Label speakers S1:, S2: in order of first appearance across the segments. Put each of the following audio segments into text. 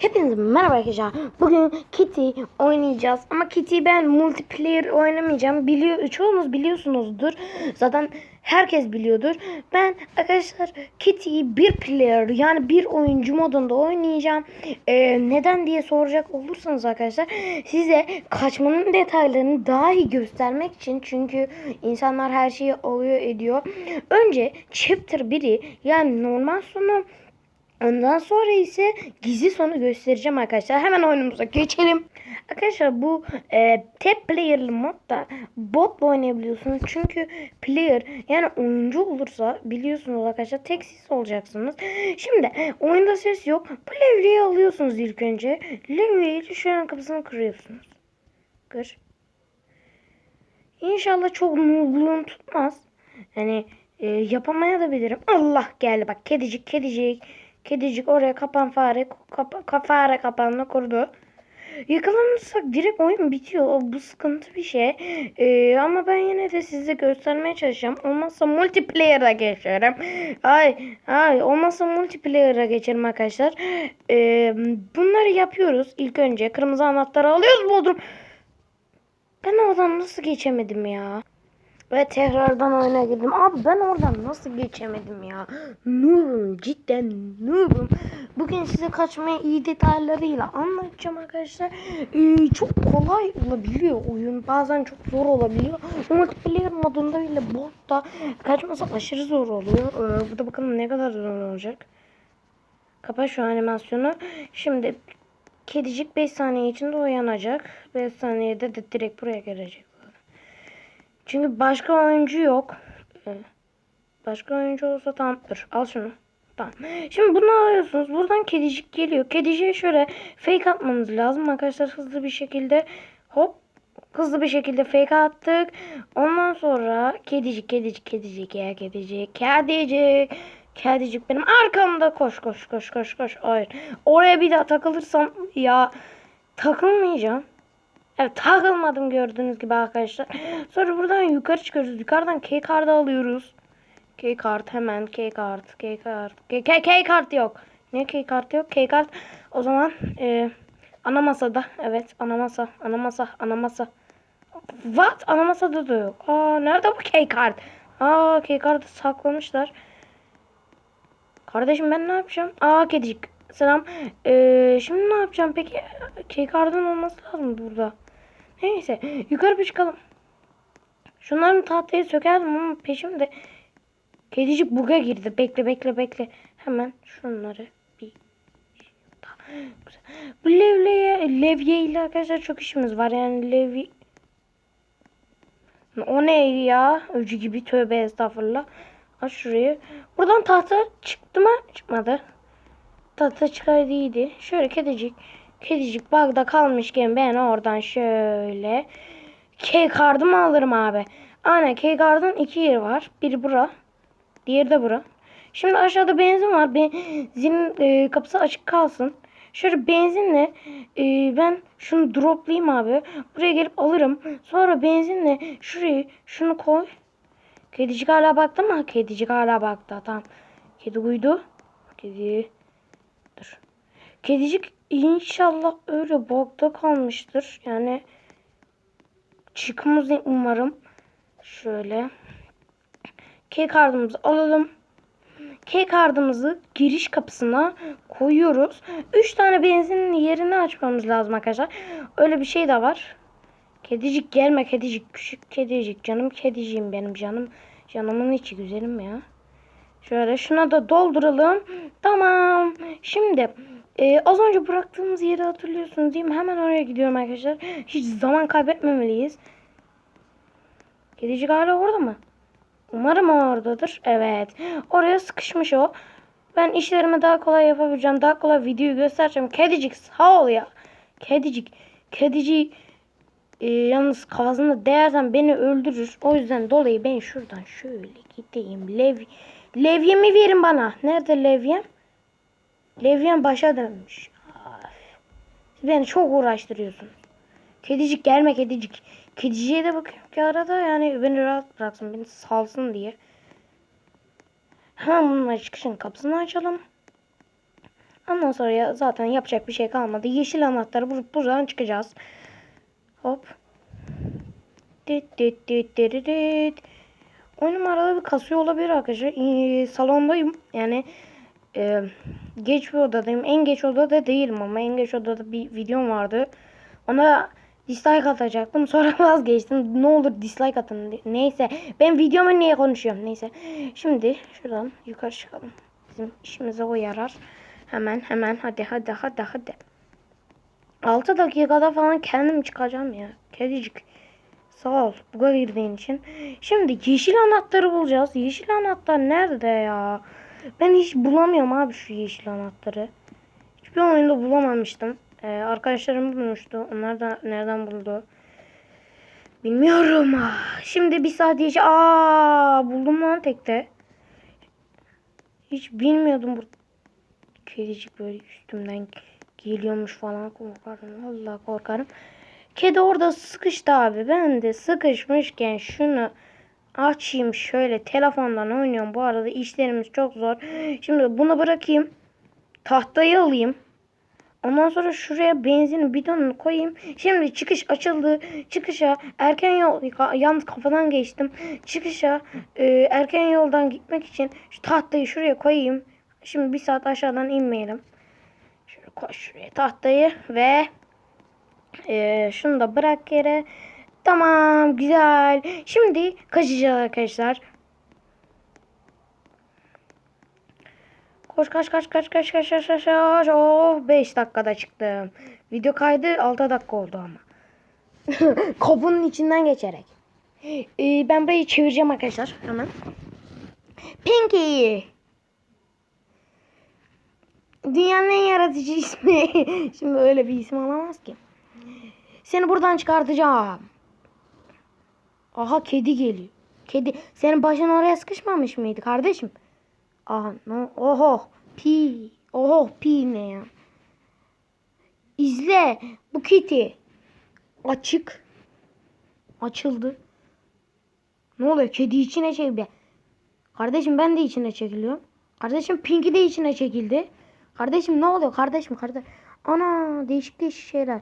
S1: Hepinize merhaba arkadaşlar. Bugün Kitty oynayacağız. Ama Kitty'yi ben multiplayer oynamayacağım. Biliyor, çoğunuz biliyorsunuzdur. Zaten herkes biliyordur. Ben arkadaşlar Kitty'yi bir player yani bir oyuncu modunda oynayacağım. Ee, neden diye soracak olursanız arkadaşlar size kaçmanın detaylarını daha iyi göstermek için çünkü insanlar her şeyi alıyor ediyor. Önce chapter 1'i yani normal sonu Ondan sonra ise gizli sonu göstereceğim arkadaşlar. Hemen oyunumuza geçelim. Arkadaşlar bu e, tek player'lı modda botla oynayabiliyorsunuz. Çünkü player yani oyuncu olursa biliyorsunuz arkadaşlar tek siz olacaksınız. Şimdi oyunda ses yok. Levyeyi alıyorsunuz ilk önce. Levyeyi şu an kapısını kırıyorsunuz. Kır. İnşallah çok noobluğum tutmaz. Yani e, yapamaya da bilirim. Allah geldi bak kedicik kedicik. Kedicik oraya kapan fare kapa, fare kapanla kurdu. Yakalanırsak direkt oyun bitiyor. O, bu sıkıntı bir şey. Ee, ama ben yine de size göstermeye çalışacağım. Olmazsa multiplayer'a geçerim. Ay ay olmazsa multiplayer'a geçerim arkadaşlar. Ee, bunları yapıyoruz. İlk önce kırmızı anahtarı alıyoruz Bodrum. Ben oradan nasıl geçemedim ya? Ve tekrardan oyuna girdim. Abi ben oradan nasıl geçemedim ya? Noob'um cidden noob'um. Bugün size kaçmayı iyi detaylarıyla anlatacağım arkadaşlar. Ee, çok kolay olabiliyor oyun. Bazen çok zor olabiliyor. Multiplayer modunda bile botta kaçması aşırı zor oluyor. Ee, burada bakalım ne kadar zor olacak. Kapa şu animasyonu. Şimdi kedicik 5 saniye içinde uyanacak. 5 saniyede de direkt buraya gelecek. Çünkü başka oyuncu yok. Başka oyuncu olsa tamam. Dur al şunu. Tamam. Şimdi bunu alıyorsunuz. Buradan kedicik geliyor. Kediciye şöyle fake atmanız lazım arkadaşlar. Hızlı bir şekilde hop hızlı bir şekilde fake attık. Ondan sonra kedicik kedicik kedicik ya kedicik kedicik kedicik benim arkamda koş koş koş koş koş. Hayır. Oraya bir daha takılırsam ya takılmayacağım. Evet takılmadım gördüğünüz gibi arkadaşlar. Sonra buradan yukarı çıkıyoruz. Yukarıdan key kartı alıyoruz. Key kart hemen key kart key kart key, key, key kart yok. Ne key kart yok? Key kart o zaman e, ana masada evet ana masa ana masa ana masa. What? Ana masada da yok. Aa nerede bu key kart? Aa key kartı saklamışlar. Kardeşim ben ne yapacağım? Aa kedicik. Selam. Ee, şimdi ne yapacağım peki? Key kartın olması lazım burada. Neyse yukarı bir çıkalım. Şunların tahtayı sökerdim ama peşimde kedicik buga girdi. Bekle bekle bekle. Hemen şunları bir bu levyeye, levye ile arkadaşlar çok işimiz var. Yani levye o ne ya? Öcü gibi tövbe estağfurullah. Aç şurayı. Buradan tahta çıktı mı? Çıkmadı. Tahta çıkardıydı. Şöyle kedicik. Kedicik bagda kalmışken ben oradan şöyle key kardımı alırım abi. Aynen key kardın iki yeri var. Biri bura. Diğeri de bura. Şimdi aşağıda benzin var. Benzin e, kapısı açık kalsın. Şöyle benzinle e, ben şunu droplayayım abi. Buraya gelip alırım. Sonra benzinle şurayı şunu koy. Kedicik hala baktı mı? Kedicik hala baktı. Tamam. Kedi uydu. Kedi. Dur. Kedicik inşallah öyle bokta kalmıştır. Yani çıkmaz umarım. Şöyle. Key kartımızı alalım. Key kartımızı giriş kapısına koyuyoruz. 3 tane benzinin yerini açmamız lazım arkadaşlar. Öyle bir şey de var. Kedicik gelme kedicik. Küçük kedicik. Canım kediciğim benim canım. Canımın içi güzelim ya. Şöyle şuna da dolduralım. Tamam. Şimdi e, az önce bıraktığımız yeri hatırlıyorsunuz değil mi? Hemen oraya gidiyorum arkadaşlar. Hiç zaman kaybetmemeliyiz. Kedicik hala orada mı? Umarım oradadır. Evet. Oraya sıkışmış o. Ben işlerimi daha kolay yapabileceğim. Daha kolay videoyu göstereceğim. Kedicik sağ ol ya. Kedicik. Kedicik e, yalnız kafasında değersen beni öldürür. O yüzden dolayı ben şuradan şöyle gideyim. Lev, levyemi verin bana. Nerede levyem? Levyem başa dönmüş. Siz beni çok uğraştırıyorsunuz. Kedicik gelme kedicik. Kediciye de bakıyorum ki arada yani beni rahat bıraksın. Beni salsın diye. Hemen bununla çıkışın kapısını açalım. Ondan sonra ya zaten yapacak bir şey kalmadı. Yeşil anahtarı bulup buradan çıkacağız. Hop. Dit dit dit dit dit. Oyunum arada bir kasıyor olabilir arkadaşlar. Ee, salondayım. Yani e, geç bir odadayım. En geç odada değilim ama en geç odada bir videom vardı. Ona dislike atacaktım. Sonra vazgeçtim. Ne olur dislike atın. Neyse. Ben videoma niye konuşuyorum? Neyse. Şimdi şuradan yukarı çıkalım. Bizim işimize o yarar. Hemen hemen hadi hadi hadi hadi. 6 dakikada falan kendim çıkacağım ya. Kedicik. Sağ ol. Buga girdiğin için. Şimdi yeşil anahtarı bulacağız. Yeşil anahtar nerede ya? Ben hiç bulamıyorum abi şu yeşil anahtarı. Hiçbir oyunda bulamamıştım. Ee, arkadaşlarım bulmuştu. Onlar da nereden buldu? Bilmiyorum. Ah, Şimdi bir saat yeşil. Aa buldum lan tekte. Hiç bilmiyordum bu kedicik böyle üstümden geliyormuş falan korkarım. Vallahi korkarım. Kedi orada sıkıştı abi. Ben de sıkışmışken şunu açayım şöyle telefondan oynuyorum. Bu arada işlerimiz çok zor. Şimdi bunu bırakayım. Tahtayı alayım. Ondan sonra şuraya benzin bidonunu koyayım. Şimdi çıkış açıldı. Çıkışa erken yol yalnız kafadan geçtim. Çıkışa e, erken yoldan gitmek için şu tahtayı şuraya koyayım. Şimdi bir saat aşağıdan inmeyelim. Şöyle koy şuraya tahtayı ve e, şunu da bırak yere. Tamam güzel. Şimdi kaçacağız arkadaşlar. Koş kaç kaç kaç kaç kaç kaç kaç kaç. Oh 5 dakikada çıktım. Video kaydı 6 dakika oldu ama. Kapının içinden geçerek. Ee, ben burayı çevireceğim arkadaşlar hemen. Pinky. Dünyanın en yaratıcı ismi. Şimdi öyle bir isim olamaz ki. Seni buradan çıkartacağım. Aha kedi geliyor. Kedi. Senin başın oraya sıkışmamış mıydı kardeşim? Aha no. Oho. Pi. Oho pi ne ya? İzle. Bu Kitty. Açık. Açıldı. Ne oluyor? Kedi içine çekildi. Kardeşim ben de içine çekiliyorum. Kardeşim Pinky de içine çekildi. Kardeşim ne oluyor? Kardeşim kardeş. Ana değişik değişik şeyler.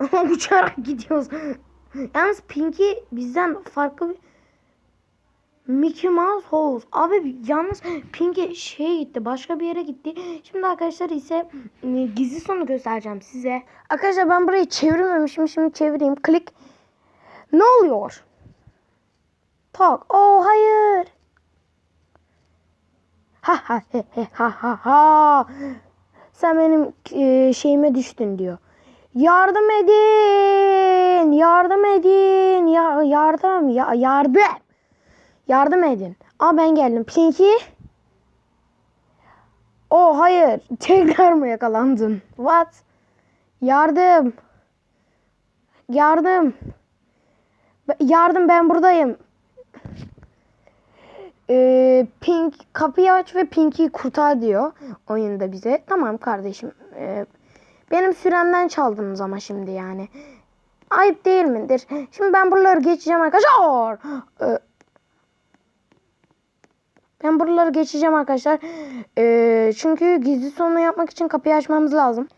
S1: Uçarak gidiyoruz. Yalnız Pinky bizden farklı bir Mickey Mouse House. Abi yalnız Pinky şeye gitti. Başka bir yere gitti. Şimdi arkadaşlar ise e, gizli sonu göstereceğim size. Arkadaşlar ben burayı çevirmemişim. Şimdi çevireyim. Klik. Ne oluyor? Tak. Oh hayır. Ha ha he ha ha ha. Sen benim e, şeyime düştün diyor. Yardım edin. Yardım edin. Ya, yardım. Ya, yardım. Yardım edin. Aa ben geldim. Pinky. Oh hayır. Tekrar mı yakalandın? What? Yardım. Yardım. Yardım ben buradayım. Ee, Pink kapıyı aç ve Pinky'yi kurtar diyor oyunda bize. Tamam kardeşim. Ee, benim süremden çaldınız ama şimdi yani. Ayıp değil midir? Şimdi ben buraları geçeceğim arkadaşlar. Ee, ben buraları geçeceğim arkadaşlar. Ee, çünkü gizli sonu yapmak için kapıyı açmamız lazım.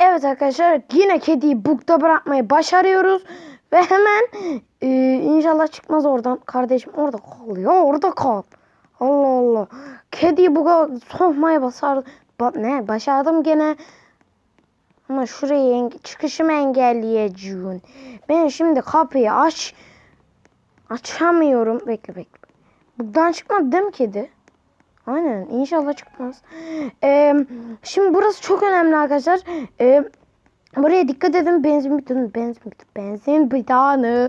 S1: Evet arkadaşlar yine kediyi bukta bırakmayı başarıyoruz. Ve hemen e, inşallah çıkmaz oradan. Kardeşim orada kal ya orada kal. Allah Allah. Kediyi buga sokmaya basar. Ba ne başardım gene. Ama şurayı enge çıkışımı engelleyeceğim. Ben şimdi kapıyı aç. Açamıyorum. Bekle bekle. Buradan çıkmadı değil mi kedi? Aynen inşallah çıkmaz. Ee, şimdi burası çok önemli arkadaşlar. Ee, buraya dikkat edin benzin bidonu benzin bidonu benzin bidonu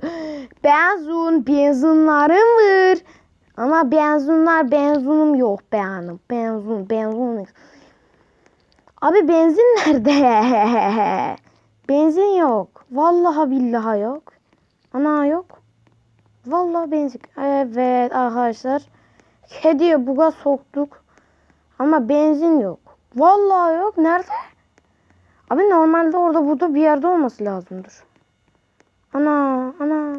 S1: benzin benzinlerim var. Ama benzinler benzinum yok benim. Benzin benzin yok. Abi benzin nerede? benzin yok. Vallahi billahi yok. Ana yok. Vallahi benzin. Evet arkadaşlar. Kediye buga soktuk. Ama benzin yok. Vallahi yok. Nerede? Abi normalde orada burada bir yerde olması lazımdır. Ana ana.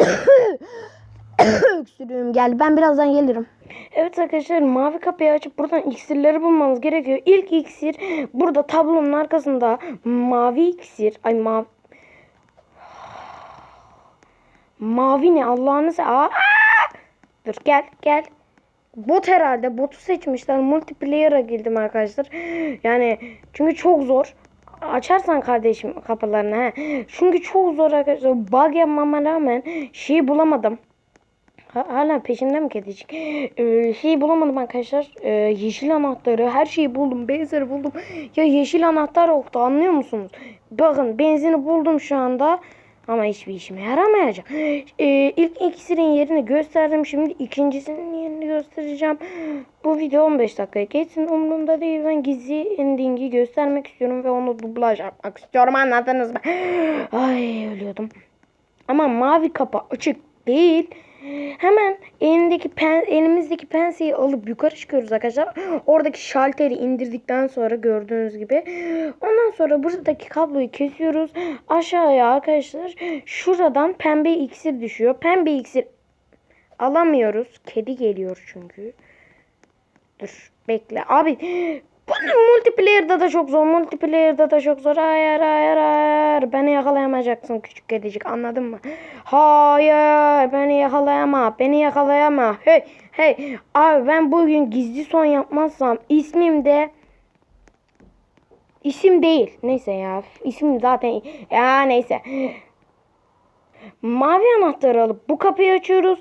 S1: Öksürüğüm geldi. Ben birazdan gelirim. Evet arkadaşlar mavi kapıyı açıp buradan iksirleri bulmanız gerekiyor. İlk iksir burada tablonun arkasında mavi iksir. Ay mavi. Mavi ne Allah'ını se... Aa! Dur gel gel. Bot herhalde. Botu seçmişler. Multiplayer'a girdim arkadaşlar. Yani çünkü çok zor. Açarsan kardeşim kapılarını. He. Çünkü çok zor arkadaşlar. Bug yapmama rağmen şeyi bulamadım. Ha- Hala peşimde mi kedicik? Ee, şeyi bulamadım arkadaşlar. Ee, yeşil anahtarı. Her şeyi buldum. Benzeri buldum. Ya yeşil anahtar yoktu anlıyor musunuz? Bakın benzini buldum şu anda. Ama hiçbir işime yaramayacak. Ee, ilk iksirin yerini gösterdim. Şimdi ikincisinin yerini göstereceğim. Bu video 15 dakika geçsin. Umurumda değil. Ben gizli endingi göstermek istiyorum ve onu dublaj yapmak istiyorum. Anladınız mı? Ay ölüyordum. Ama mavi kapı açık değil. Hemen elindeki pen, elimizdeki penseyi alıp yukarı çıkıyoruz arkadaşlar. Oradaki şalteri indirdikten sonra gördüğünüz gibi. Ondan sonra buradaki kabloyu kesiyoruz. Aşağıya arkadaşlar şuradan pembe iksir düşüyor. Pembe iksir alamıyoruz. Kedi geliyor çünkü. Dur bekle. Abi multiplayer'da da çok zor. Multiplayer'da da çok zor. Hayır hayır hayır. Beni yakalayamayacaksın küçük kedicik anladın mı? Hayır beni yakalayama. Beni yakalayama. Hey hey. Abi ben bugün gizli son yapmazsam ismim de isim değil. Neyse ya. İsim zaten ya neyse. Mavi anahtarı alıp bu kapıyı açıyoruz.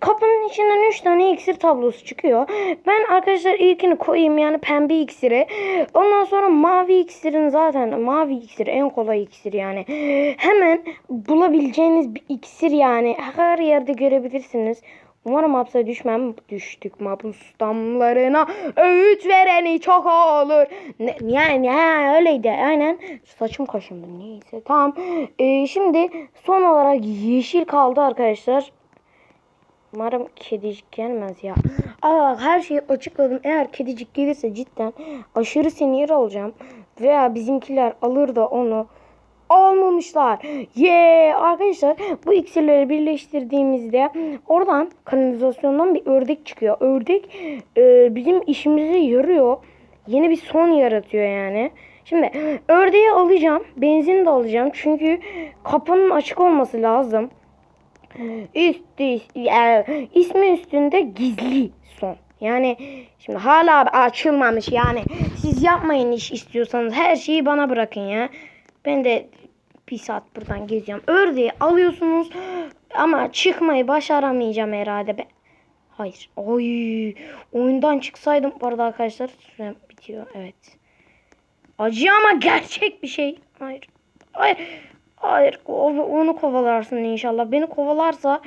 S1: Kapının içinden 3 tane iksir tablosu çıkıyor. Ben arkadaşlar ilkini koyayım yani pembe iksiri. Ondan sonra mavi iksirin zaten mavi iksir en kolay iksir yani. Hemen bulabileceğiniz bir iksir yani. Her yerde görebilirsiniz. Umarım hapse düşmem. Düştük mabus damlarına. Öğüt vereni çok olur. Ne, yani ha, öyleydi. Aynen. Saçım kaşındı. Neyse. Tamam. Ee, şimdi son olarak yeşil kaldı arkadaşlar. Umarım kedicik gelmez ya. Aa, her şeyi açıkladım. Eğer kedicik gelirse cidden aşırı sinir olacağım. Veya bizimkiler alır da onu almamışlar. Ye arkadaşlar bu iksirleri birleştirdiğimizde oradan kanalizasyondan bir ördek çıkıyor. Ördek e, bizim işimize yarıyor. Yeni bir son yaratıyor yani. Şimdi ördeği alacağım. Benzin de alacağım. Çünkü kapının açık olması lazım. Üstü, e, ismi üstünde gizli son. Yani şimdi hala açılmamış yani. Siz yapmayın iş istiyorsanız her şeyi bana bırakın ya. Ben de bir saat buradan geziyorum. Ördeği alıyorsunuz ama çıkmayı başaramayacağım herhalde. Be. Hayır. Oy. Oyundan çıksaydım bu arada arkadaşlar. Sürem bitiyor. Evet. Acı ama gerçek bir şey. Hayır. Hayır. Hayır. o- Onu kovalarsın inşallah. Beni kovalarsa.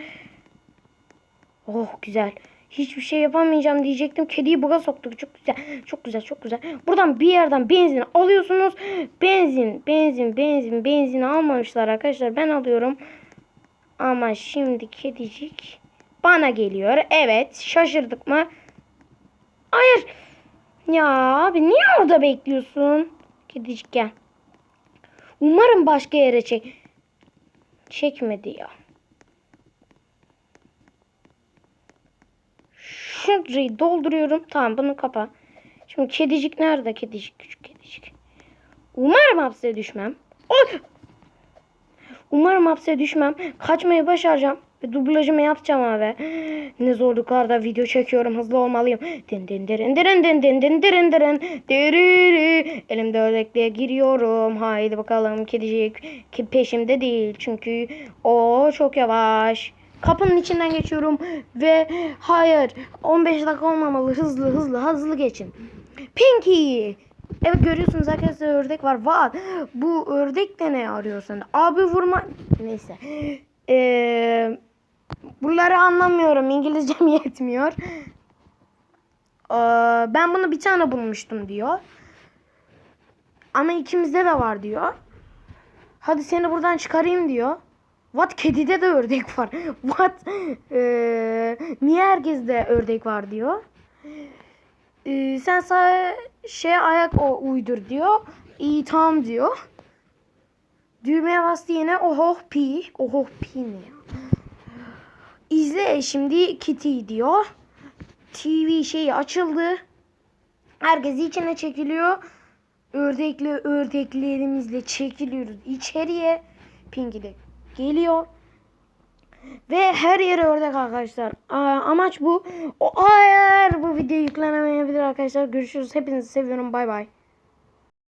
S1: Oh güzel. Hiçbir şey yapamayacağım diyecektim. Kediyi buga soktuk. Çok güzel. Çok güzel. Çok güzel. Buradan bir yerden benzin alıyorsunuz. Benzin, benzin, benzin, benzin almamışlar arkadaşlar. Ben alıyorum. Ama şimdi kedicik bana geliyor. Evet. Şaşırdık mı? Hayır. Ya abi niye orada bekliyorsun? Kedicik gel. Umarım başka yere çek. Çekmedi ya. Şurayı dolduruyorum. Tamam bunu kapa. Şimdi kedicik nerede? Kedicik küçük kedicik. Umarım hapse düşmem. Oy! Umarım hapse düşmem. Kaçmayı başaracağım. Ve dublajımı yapacağım abi. Ne zorluklarda video çekiyorum. Hızlı olmalıyım. Din din dirin dirin din din din dirin dirin. Diriri. Elimde ördekliğe giriyorum. Haydi bakalım kedicik. Peşimde değil. Çünkü o çok yavaş. Kapının içinden geçiyorum. Ve hayır. 15 dakika olmamalı. Hızlı hızlı hızlı geçin. Pinky. Evet görüyorsunuz arkadaşlar ördek var. Var. Bu ördek de ne arıyor sende? Abi vurma. Neyse. Eee... Bunları anlamıyorum. İngilizcem yetmiyor. Ee, ben bunu bir tane bulmuştum diyor. Ama ikimizde de var diyor. Hadi seni buradan çıkarayım diyor. What kedide de ördek var. What ee, niye herkeste ördek var diyor. Ee, sen sağ şey ayak o uydur diyor. İyi tamam diyor. Düğmeye bastı yine oho pi. Oho pi ne ya? İzle şimdi Kitty diyor. TV şeyi açıldı. Herkes içine çekiliyor. Ördekli ördeklerimizle çekiliyoruz içeriye. Pinky de geliyor. Ve her yere ördek arkadaşlar. Aa, amaç bu. O eğer bu video yüklenemeyebilir arkadaşlar. Görüşürüz. Hepinizi seviyorum. Bay bay.